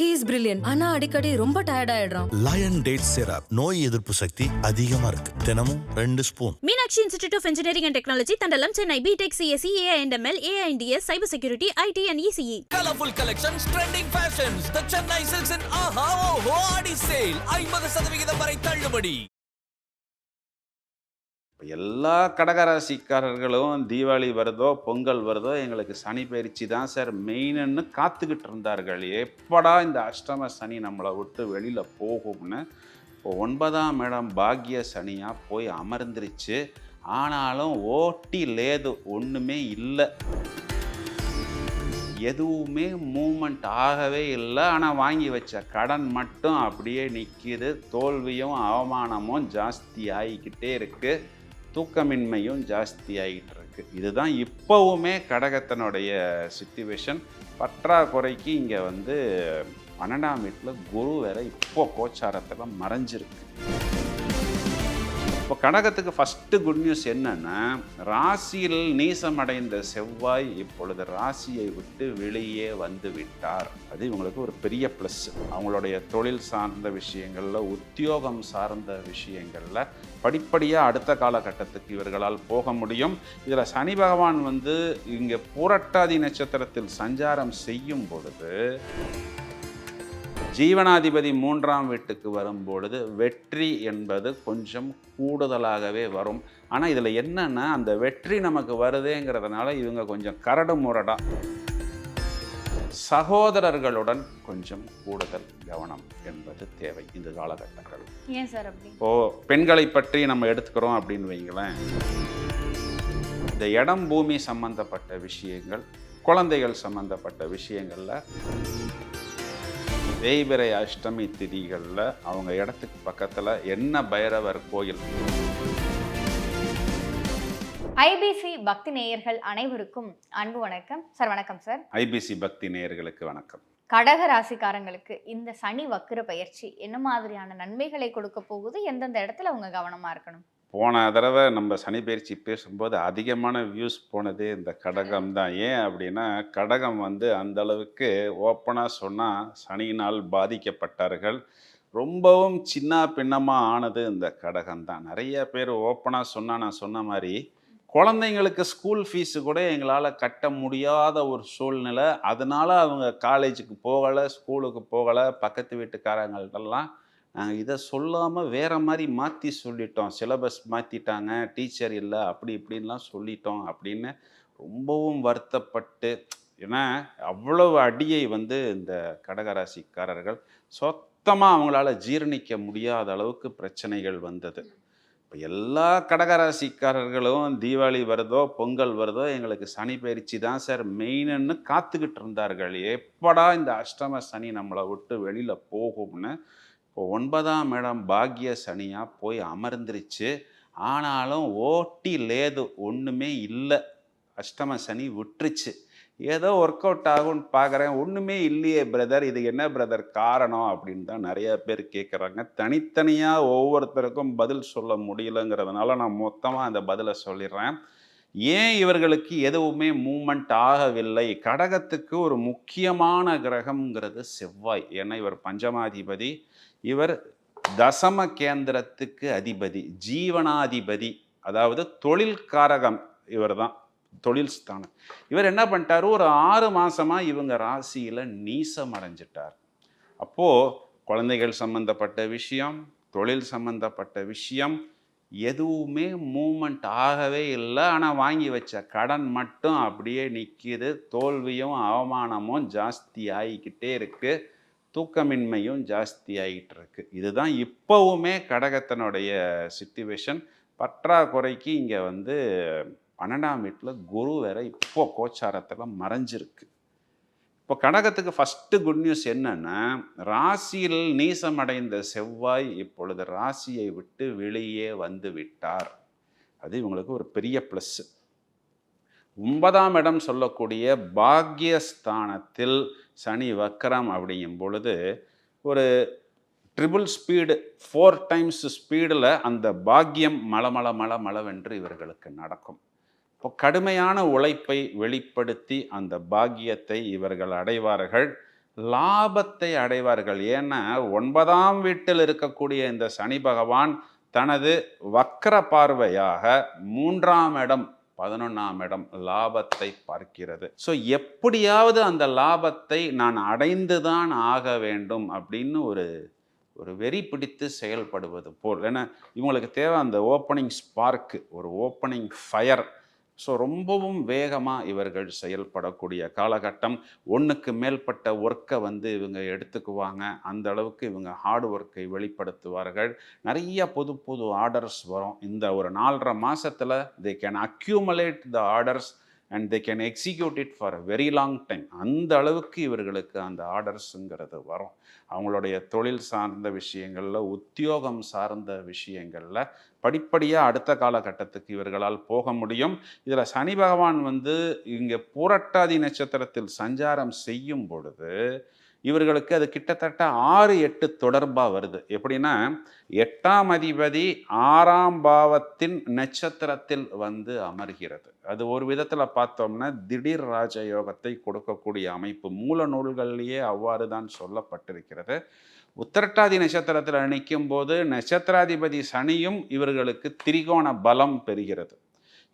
He is brilliant ஆனா அடிக்கடி ரொம்ப டயர்ட் ஆயிடுறான் லயன் டேட் சிரப் நோய் எதிர்ப்பு சக்தி அதிகமா இருக்கு தினமும் ரெண்டு spoon Meenakshi institute of engineering and technology Thandalam Chennai B Tech CSE AI and ML AI and DS cyber security IT and ECE Colorful collections, trending fashions. The Chennai Silks and Aha Oho Adi sale. ஐம்பது சதவிகிதம் வரை தள்ளுபடி இப்போ எல்லா கடகராசிக்காரர்களும் தீபாவளி வருதோ பொங்கல் வருதோ எங்களுக்கு சனி பயிற்சி தான் சார். மெயின்னு காத்துக்கிட்டு இருந்தார்கள். எப்படா இந்த அஷ்டம சனி நம்மளை விட்டு வெளியில் போகும்னு. இப்போ ஒன்பதாம் இடம் பாக்கிய சனியாக போய் அமர்ந்துருச்சு. ஆனாலும் ஓட்டி லேது ஒன்றுமே இல்லை. எதுவுமே மூமெண்ட் ஆகவே இல்லை. ஆனால் வாங்கி வச்ச கடன் மட்டும் அப்படியே நிற்கிது தோல்வியும் அவமானமும் ஜாஸ்தி ஆகிக்கிட்டே இருக்குது தூக்கமின்மையும் ஜாஸ்தி ஆகிட்டு இருக்கு இதுதான் இப்போவுமே கடகத்தினுடைய சுச்சுவேஷன் பற்றாக்குறைக்கு இங்கே வந்து பன்னெண்டாம் வீட்டில் குரு வேற இப்போ கோச்சாரத்தில் மறைஞ்சிருக்கு. இப்போ கடகத்துக்கு ஃபஸ்ட்டு குட் நியூஸ் என்னன்னா ராசியில் நீசமடைந்த செவ்வாய் இப்பொழுது ராசியை விட்டு வெளியே வந்து விட்டார். அது இவங்களுக்கு ஒரு பெரிய ப்ளஸ் அவங்களுடைய தொழில் சார்ந்த விஷயங்களில் உத்தியோகம் சார்ந்த விஷயங்களில் படிப்படியாக அடுத்த காலகட்டத்துக்கு இவர்களால் போக முடியும். இதில் சனி பகவான் வந்து இங்கே பூரட்டாதி நட்சத்திரத்தில் சஞ்சாரம் செய்யும் பொழுது ஜீவனாதிபதி மூன்றாம் வீட்டுக்கு வரும்பொழுது வெற்றி என்பது கொஞ்சம் கூடுதலாகவே வரும். ஆனால் இதில் என்னன்னா அந்த வெற்றி நமக்கு வருதேங்கிறதுனால இவங்க கொஞ்சம் கரடு முரடா. சகோதரர்களுடன் கொஞ்சம் கூடுதல் கவனம் என்பது தேவை இந்த காலகட்டங்கள். ஏன் சார் அப்படி? இப்போ பெண்களை பற்றி நம்ம எடுத்துக்கிறோம் அப்படின்னு வைங்களேன். இந்த இடம் பூமி சம்பந்தப்பட்ட விஷயங்கள் குழந்தைகள் சம்பந்தப்பட்ட விஷயங்களில் தேய்பிரை அஷ்டமி திதிகளில் அவங்க இடத்துக்கு பக்கத்தில் என்ன பைரவர் கோயில்? ஐபிசி பக்தி நேயர்கள் அனைவருக்கும் அன்பு வணக்கம். சார் வணக்கம் சார். ஐபிசி பக்தி நேயர்களுக்கு வணக்கம். கடக ராசிக்காரங்களுக்கு இந்த சனி வக்ர பயிற்சி என்ன மாதிரியான நன்மைகளை கொடுக்க போகுது? எந்தெந்த இடத்துல அவங்க கவனமா இருக்கணும்? போன தடவை நம்ம சனி பயிற்சி பேசும்போது அதிகமான வியூஸ் போனது இந்த கடகம் தான். ஏன் அப்படின்னா கடகம் வந்து அந்த அளவுக்கு ஓப்பனாக சொன்னால் சனியினால் பாதிக்கப்பட்டார்கள். ரொம்பவும் சின்ன பின்னமாக ஆனது இந்த கடகம் தான். நிறைய பேர் ஓப்பனாக சொன்னால் நான் சொன்ன மாதிரி குழந்தைங்களுக்கு ஸ்கூல் ஃபீஸு கூட எங்களால் கட்ட முடியாத ஒரு சூழ்நிலை. அதனால் அவங்க காலேஜுக்கு போகலை ஸ்கூலுக்கு போகலை பக்கத்து வீட்டுக்காரங்கள்ட்டெல்லாம் நாங்கள் இதை சொல்லாமல் வேறு மாதிரி மாற்றி சொல்லிட்டோம். சிலபஸ் மாற்றிட்டாங்க டீச்சர் இல்லை அப்படி இப்படின்லாம் சொல்லிட்டோம் அப்படின்னு ரொம்பவும் வருத்தப்பட்டு ஏன்னா அவ்வளவு அடியை வந்து இந்த கடகராசிக்காரர்கள் சொத்தமாக அவங்களால ஜீரணிக்க முடியாத அளவுக்கு பிரச்சனைகள் வந்தது. இப்போ எல்லா கடகராசிக்காரர்களும் தீபாவளி வருதோ பொங்கல் வருதோ எங்களுக்கு சனி பயிற்சி தான் சார் மெயின்னு காத்துக்கிட்டு இருந்தார்கள். எப்படா இந்த அஷ்டம சனி நம்மளை விட்டு வெளியில் போகும்னு இப்போ ஒன்பதாம் இடம் பாக்ய சனியாக போய் அமர்ந்துருச்சு. ஆனாலும் ஓட்டி லேது ஒன்றுமே இல்லை. அஷ்டம சனி விட்டுருச்சு. ஏதோ ஒர்க் அவுட் ஆகும்னு பார்க்குறேன் ஒன்றுமே இல்லையே பிரதர் இது என்ன பிரதர் காரணம் அப்படின்னு தான் நிறைய பேர் கேட்குறாங்க தனித்தனியாக ஒவ்வொருத்தருக்கும் பதில் சொல்ல முடியலங்கிறதுனால நான் மொத்தமாக அந்த பதிலை சொல்லிடுறேன். ஏன் இவர்களுக்கு எதுவுமே மூமெண்ட் ஆகவில்லை? கடகத்துக்கு ஒரு முக்கியமான கிரகம்ங்கிறது செவ்வாய். ஏன்னா இவர் பஞ்சமாதிபதி. இவர் தசம கேந்திரத்துக்கு அதிபதி ஜீவனாதிபதி. அதாவது தொழில்காரகம் இவர் தான். தொழில் ஸ்தானம். இவர் என்ன பண்ணிட்டாரு? ஒரு ஆறு மாதமாக இவங்க ராசியில் நீசம் அடைஞ்சிட்டார். அப்போது குழந்தைகள் சம்பந்தப்பட்ட விஷயம் தொழில் சம்பந்தப்பட்ட விஷயம் எதுவுமே மூமெண்ட் ஆகவே இல்லை. ஆனால் வாங்கி வச்ச கடன் மட்டும் அப்படியே நிற்கிது தோல்வியும் அவமானமும் ஜாஸ்தி ஆகிக்கிட்டே இருக்குது தூக்கமின்மையும் ஜாஸ்தி ஆகிட்டு இருக்கு. இதுதான் இப்போவுமே கடகத்தினுடைய சுச்சுவேஷன் பற்றாக்குறைக்கு இங்கே வந்து பன்னெண்டாம் வீட்டில் குரு வேற இப்போ கோச்சாரத்தில் மறைஞ்சிருக்கு. இப்போ கடகத்துக்கு ஃபஸ்ட்டு குட் நியூஸ் என்னன்னா ராசியில் நீசமடைந்த செவ்வாய் இப்பொழுது ராசியை விட்டு வெளியே வந்து விட்டார். அது இவங்களுக்கு ஒரு பெரிய ப்ளஸ்ஸு ஒன்பதாம் இடம் சொல்லக்கூடிய பாக்யஸ்தானத்தில் சனி வக்கரம் அப்படிங்கும் பொழுது ஒரு ட்ரிபிள் ஸ்பீடு ஃபோர் டைம்ஸ் ஸ்பீடில் அந்த பாக்கியம் மலமள மள மளவென்று இவர்களுக்கு நடக்கும். இப்போ கடுமையான உழைப்பை வெளிப்படுத்தி அந்த பாக்கியத்தை இவர்கள் அடைவார்கள். லாபத்தை அடைவார்கள். ஏன்னா ஒன்பதாம் வீட்டில் இருக்கக்கூடிய இந்த சனி பகவான் தனது வக்கர பார்வையாக மூன்றாம் இடம் பதினொன்றாம் இடம் லாபத்தை பார்க்கிறது. ஸோ எப்படியாவது அந்த லாபத்தை நான் அடைந்துதான் ஆக வேண்டும் அப்படின்னு ஒரு ஒரு வெறி பிடித்து செயல்படுவது போல். ஏன்னா இவங்களுக்கு தேவை அந்த ஓப்பனிங் ஸ்பார்க்கு ஒரு ஓப்பனிங் ஃபயர் ஸோ ரொம்பவும் வேகமாக இவர்கள் செயல்படக்கூடிய காலகட்டம். ஒன்றுக்கு மேற்பட்ட ஒர்க்கை வந்து இவங்க எடுத்துக்குவாங்க. அந்த அளவுக்கு இவங்க ஹார்ட் ஒர்க்கை வெளிப்படுத்துவார்கள். நிறைய புது புது ஆர்டர்ஸ் வரும். இந்த ஒரு நாலரை மாதத்தில் they can accumulate the orders and they can execute it for a very long time அந்த அளவுக்கு இவர்களுக்கு அந்த ஆர்டர்ஸுங்கிறது வரும். அவங்களுடைய தொழில் சார்ந்த விஷயங்களில் உத்தியோகம் சார்ந்த விஷயங்களில் படிப்படியாக அடுத்த காலகட்டத்துக்கு இவர்களால் போக முடியும். இதில் சனி பகவான் வந்து இங்கே பூரட்டாதி நட்சத்திரத்தில் சஞ்சாரம் செய்யும் பொழுது இவர்களுக்கு அது கிட்டத்தட்ட ஆறு எட்டு தொடர்பாக வருது. எப்படின்னா எட்டாம் அதிபதி ஆறாம் பாவத்தின் நட்சத்திரத்தில் வந்து அமர்கிறது. அது ஒரு விதத்தில் பார்த்தோம்னா திடீர் ராஜயோகத்தை கொடுக்கக்கூடிய அமைப்பு மூல நூல்கள்லேயே அவ்வாறு தான் சொல்லப்பட்டிருக்கிறது. உத்திரட்டாதி நட்சத்திரத்தில் நிற்கும் போது நட்சத்திராதிபதி சனியும் இவர்களுக்கு திரிகோண பலம் பெறுகிறது.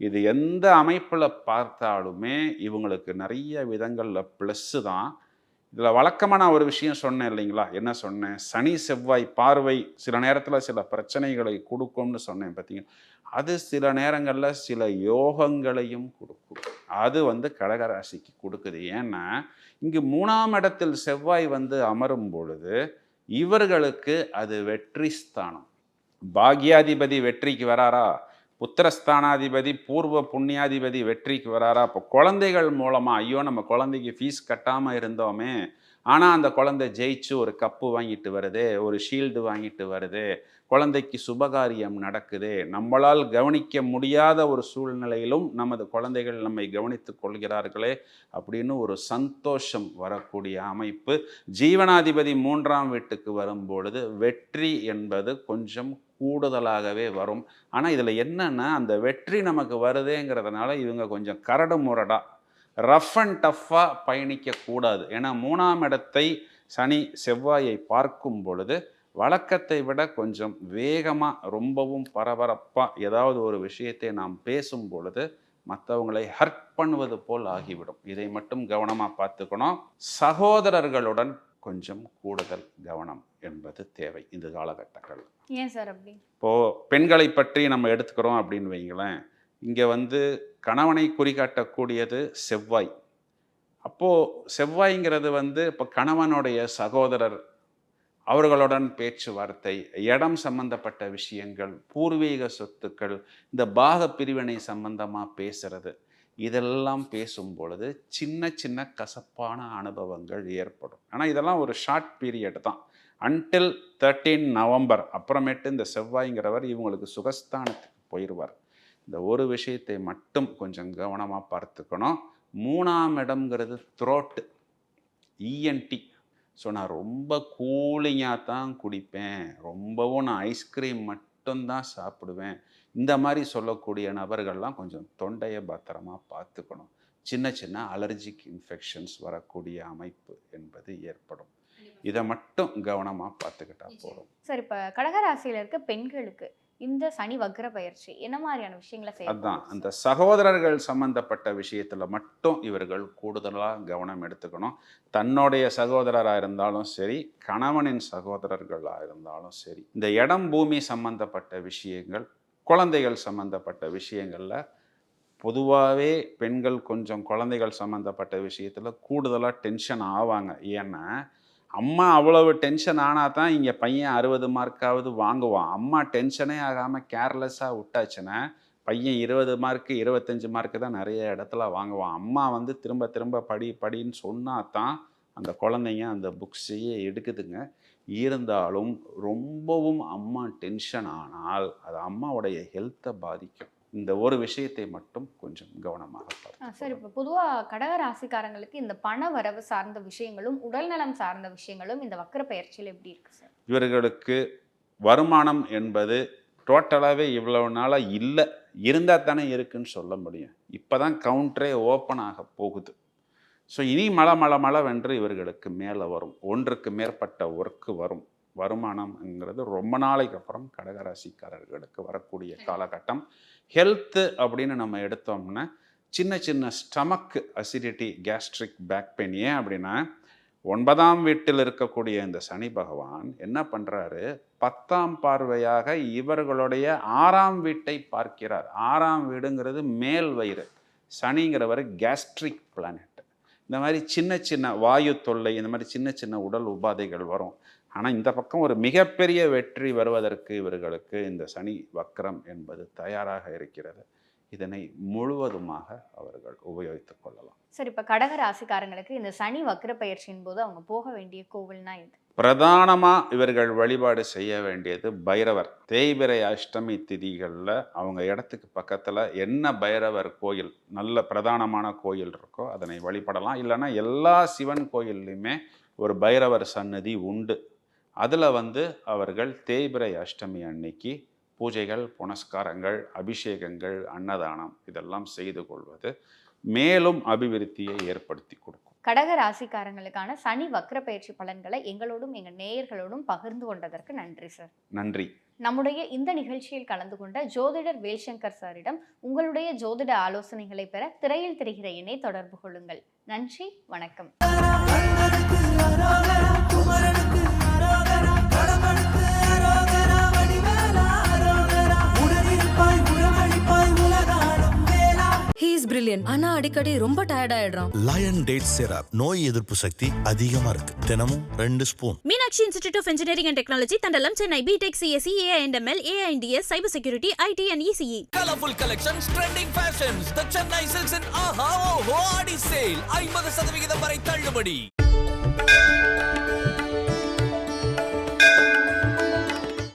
இது எந்த அமைப்பில் பார்த்தாலுமே இவங்களுக்கு நிறைய விதங்களில் ப்ளஸ்ஸு தான். இதில் வழக்கமாக நான் ஒரு விஷயம் சொன்னேன் இல்லைங்களா? என்ன சொன்னேன்? சனி செவ்வாய் பார்வை சில நேரத்தில் சில பிரச்சனைகளை கொடுக்கும்னு சொன்னேன் பார்த்தீங்க அது சில நேரங்களில் சில யோகங்களையும் கொடுக்கும். அது வந்து கடகராசிக்கு கொடுக்குது. ஏன்னா இங்கு மூணாம் இடத்தில் செவ்வாய் வந்து அமரும் பொழுது இவர்களுக்கு அது வெற்றி ஸ்தானம். பாக்யாதிபதி வெற்றிக்கு வராரா? புத்திரஸ்தானாதிபதி பூர்வ புண்ணியாதிபதி வெற்றிக்கு வராரா? இப்போ குழந்தைகள் மூலமாக ஐயோ நம்ம குழந்தைக்கு ஃபீஸ் கட்டாமல் இருந்தோமே. ஆனால் அந்த குழந்தை ஜெயிச்சு ஒரு கப்பு வாங்கிட்டு வருது ஒரு ஷீல்டு வாங்கிட்டு வருது குழந்தைக்கு சுபகாரியம் நடக்குது. நம்மளால் கவனிக்க முடியாத ஒரு சூழ்நிலையிலும் நமது குழந்தைகள் நம்மை கவனித்து கொள்கிறார்களே அப்படின்னு ஒரு சந்தோஷம் வரக்கூடிய அமைப்பு. ஜீவனாதிபதி மூன்றாம் வீட்டுக்கு வரும்பொழுது வெற்றி என்பது கொஞ்சம் கூடுதலாகவே வரும். ஆனால் இதில் என்னென்னா அந்த வெற்றி நமக்கு வருதேங்கிறதுனால இவங்க கொஞ்சம் கரடு முரடா ரஃப் அண்ட் டஃப்பாக பயணிக்கக்கூடாது ஏன்னா மூணாம் இடத்தை சனி செவ்வாயை பார்க்கும் பொழுது வழக்கத்தை விட கொஞ்சம் வேகமாக ரொம்பவும் பரபரப்பாக ஏதாவது ஒரு விஷயத்தை நாம் பேசும் பொழுது மற்றவங்களை ஹர்ட் பண்ணுவது போல் ஆகிவிடும். இதை மட்டும் கவனமாக பார்த்துக்கணும். சகோதரர்களுடன் கொஞ்சம் கூடுதல் கவனம் என்பது தேவை இந்த காலகட்டங்கள். ஏன் சார் அப்படி? இப்போது பெண்களை பற்றி நம்ம எடுத்துக்கிறோம் அப்படின்னு வைங்களேன் இங்கே வந்து கணவனை குறிகாட்டக்கூடியது செவ்வாய். அப்போது செவ்வாய்ங்கிறது வந்து இப்போ கணவனுடைய சகோதரர் அவர்களுடன் பேச்சுவார்த்தை இடம் சம்பந்தப்பட்ட விஷயங்கள் பூர்வீக சொத்துக்கள் இந்த பாக பிரிவினை சம்பந்தமாக பேசுறது இதெல்லாம் பேசும் பொழுது சின்ன சின்ன கசப்பான அனுபவங்கள் ஏற்படும். ஆனால் இதெல்லாம் ஒரு ஷார்ட் பீரியட் தான். அன்டில் தேர்ட்டீன் நவம்பர் அப்புறமேட்டு இந்த செவ்வாய்ங்கிறவர் இவங்களுக்கு சுகஸ்தானத்துக்கு போயிடுவார் இந்த ஒரு விஷயத்தை மட்டும் கொஞ்சம் கவனமாக பார்த்துக்கணும். மூணாம் இடம்ங்கிறது த்ரோட்டு இஎன்டி ஸோ நான் ரொம்ப கூலிங்காக தான் குடிப்பேன். ரொம்பவும் நான் ஐஸ்கிரீம் மட்டும்தான் சாப்பிடுவேன். இந்த மாதிரி சொல்லக்கூடிய நபர்கள்லாம் கொஞ்சம் தொண்டையை பத்திரமா பார்த்துக்கணும். சின்ன சின்ன அலர்ஜிக் இன்ஃபெக்ஷன்ஸ் வரக்கூடிய அமைப்பு என்பது ஏற்படும். இதை மட்டும் கவனமாக பார்த்துக்கிட்டா போதும். சார் இப்போ கடகராசியில இருக்க பெண்களுக்கு இந்த சனி வக்ர பயிற்சி என்ன மாதிரியான விஷயங்களை செய்ய அதுதான் அந்த சகோதரர்கள் சம்பந்தப்பட்ட விஷயத்தில் மட்டும் இவர்கள் கூடுதலாக கவனம் எடுத்துக்கணும். தன்னுடைய சகோதரராக இருந்தாலும் சரி கணவனின் சகோதரர்களாக இருந்தாலும் சரி இந்த இடம் பூமி சம்பந்தப்பட்ட விஷயங்கள் குழந்தைகள் சம்பந்தப்பட்ட விஷயங்களில் பொதுவாகவே பெண்கள் கொஞ்சம் குழந்தைகள் சம்மந்தப்பட்ட விஷயத்தில் கூடுதலாக டென்ஷன் ஆவாங்க. ஏன்னா அம்மா அவ்வளவு டென்ஷன் ஆனால் தான் இங்கே பையன் அறுபது மார்க்காவது வாங்குவான். அம்மா டென்ஷனே ஆகாமல் கேர்லெஸ்ஸாக விட்டாச்சுன்னா பையன் இருபது மார்க்கு இருபத்தஞ்சி மார்க்கு தான் நிறைய இடத்துல வாங்குவான். அம்மா வந்து திரும்ப திரும்ப படி படின்னு சொன்னா தான் அந்த குழந்தைங்க அந்த புக்ஸையே எடுக்குதுங்க. இருந்தாலும் ரொம்பவும் அம்மா டென்ஷன் ஆனால் அது அம்மாவுடைய ஹெல்த்தை பாதிக்கும். இந்த ஒரு விஷயத்தை மட்டும் கொஞ்சம் கவனமாக. சார். இப்போ பொதுவாக கடக ராசிக்காரங்களுக்கு இந்த பண வரவு சார்ந்த விஷயங்களும் உடல்நலம் சார்ந்த விஷயங்களும் இந்த வக்ர பயிற்சியில் எப்படி இருக்கு சார்? இவர்களுக்கு வருமானம் என்பது டோட்டலாகவே இவ்வளவு நாளாக இல்லை. இருந்தால் தானே இருக்குன்னு சொல்ல முடியும். இப்போ தான் கவுண்டரே ஓப்பன் ஆக போகுது. ஸோ இனி மழை மழை மழை வென்று இவர்களுக்கு மேலே வரும். ஒன்றுக்கு மேற்பட்ட ஒர்க்கு வரும். வருமானம்ங்கிறது ரொம்ப நாளைக்கு அப்புறம் கடகராசிக்காரர்களுக்கு வரக்கூடிய காலகட்டம். ஹெல்த்து அப்படின்னு நம்ம எடுத்தோம்னா சின்ன சின்ன stomach acidity gastric back pain ஏன் அப்படின்னா ஒன்பதாம் வீட்டில் இருக்கக்கூடிய இந்த சனி பகவான் என்ன பண்ணுறாரு பத்தாம் பார்வையாக இவர்களுடைய ஆறாம் வீட்டை பார்க்கிறார். ஆறாம் வீடுங்கிறது மேல் வயிறு. சனிங்கிறவர் கேஸ்ட்ரிக் பிளானட் இந்த மாதிரி சின்ன சின்ன வாயு தொல்லை இந்த மாதிரி சின்ன சின்ன உடல் உபாதைகள் வரும். ஆனால் இந்த பக்கம் ஒரு மிகப்பெரிய வெற்றி வருவதற்கு இவர்களுக்கு இந்த சனி வக்ரம் என்பது தயாராக இருக்கிறது. இதனை முழுவதுமாக அவர்கள் உபயோகித்துக் கொள்ளலாம். சரி இப்போ கடக ராசிக்காரங்களுக்கு இந்த சனி வக்ர பயிற்சியின் போது அவங்க போக வேண்டிய கோவில்னா இது பிரதானமாக இவர்கள் வழிபாடு செய்ய வேண்டியது பைரவர். தேய்பிரை அஷ்டமி திதிகளில் அவங்க இடத்துக்கு பக்கத்தில் என்ன பைரவர் கோயில் நல்ல பிரதானமான கோயில் இருக்கோ அதனை வழிபடலாம். இல்லைன்னா எல்லா சிவன் கோயில்லையுமே ஒரு பைரவர் சன்னதி உண்டு. அதில் வந்து அவர்கள் தேய்பிரை அஷ்டமி அன்னைக்கு பூஜைகள் புனஸ்காரங்கள் அபிஷேகங்கள் அன்னதானம் இதெல்லாம் செய்து கொள்வது மேலும் அபிவிருத்தியை ஏற்படுத்தி கொடுக்கும். கடக ராசிக்காரங்களுக்கான சனி வக்ர பயிற்சி பலன்களை எங்களோடும் எங்க நேயர்களோடும் பகிர்ந்து கொண்டதற்கு நன்றி சார். நன்றி. நம்முடைய இந்த நிகழ்ச்சியில் கலந்து கொண்ட ஜோதிடர் வேல்சங்கர் சாரிடம் உங்களுடைய ஜோதிட ஆலோசனைகளை பெற திரையில் தெரிகிற எண்ணை தொடர்பு கொள்ளுங்கள். நன்றி வணக்கம். இஸ் பிரில்லியன்ட் ஆனா அடிக்கடி ரொம்ப டயர்ட் ஆயிடுறான் லயன் டேட் சிரப் நோய் எதிர்ப்பு சக்தி அதிகமா இருக்கு. தினமும் ரெண்டு spoon Meenakshi institute of engineering and technology Thandalam Chennai. B Tech CSE AI and ML AI and DS cyber security IT and ECE Colorful collections, trending fashions. The Chennai Silks in Aha Oho Adi Sale. ஐம்பது சதவிகிதம் வரை தள்ளுபடி.